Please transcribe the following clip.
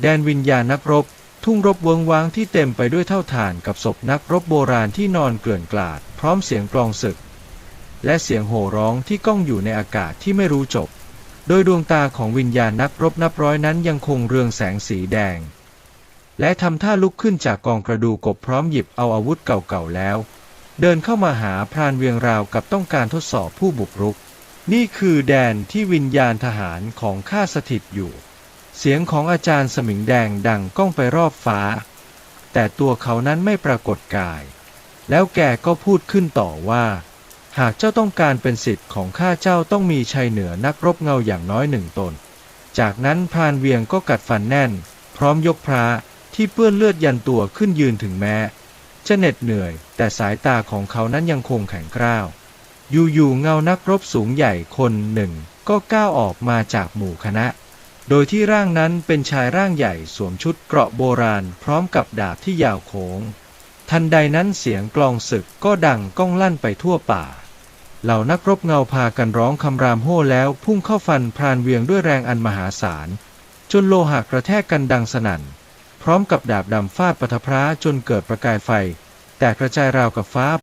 แดนวิญญาณนักรบ ทุ่งรบเวิงว้างที่เต็มไปด้วยเท่าฐานกับศพนักรบโบราณที่นอนเกลื่อนกลาด พร้อมเสียงกลองศึก และเสียงโห่ร้องที่ก้องอยู่ในอากาศที่ไม่รู้จบ โดยดวงตาของวิญญาณนักรบนับร้อยนั้นยังคงเรืองแสงสีแดง และทำท่าลุกขึ้นจากกองกระดูกกบพร้อมหยิบเอาอาวุธเก่าๆแล้ว เดินเข้ามาหาพรานเวียงราวกับต้องการทดสอบผู้บุกรุก นี่คือแดนที่วิญญาณทหารของข้าสถิตอยู่ เสียงของอาจารย์สมิงแดงดังก้องไปรอบฟ้า แต่ตัวเขานั้นไม่ปรากฏกาย แล้วแกก็พูดขึ้นต่อว่า หากเจ้าต้องการเป็นสิทธิ์ของข้าเจ้าต้องมีชัยเหนือนักรบเงาอย่างน้อยหนึ่งตน จากนั้นพรานเวียงก็กัดฟันแน่น พร้อมยกพระที่เปื้อนเลือดยันตัวขึ้นยืนถึงแม้จะเหน็ดเหนื่อย แต่สายตาของเขานั้นยังคงแข็งกร้าว อยู่ๆเงานักรบสูงใหญ่คนหนึ่งก็ก้าวออกมาจากหมู่คณะ โดยที่ร่างนั้นเป็นชายร่างใหญ่สวมชุดเกราะโบราณพร้อมกับดาบที่ยาวโค้ง ทันใดนั้นเสียงกลองศึกก็ดังก้องลั่นไปทั่วป่า เหล่านักรบเงาพากันร้องคำรามโห่แล้วพุ่งเข้าฟันพรานเวียงด้วยแรงอันมหาศาล จนโลหะกระแทกกันดังสนั่น พร้อมกับดาบดำฟาดปะทะพร้าจนเกิดประกายไฟ แตกกระจายราวกับฟ้า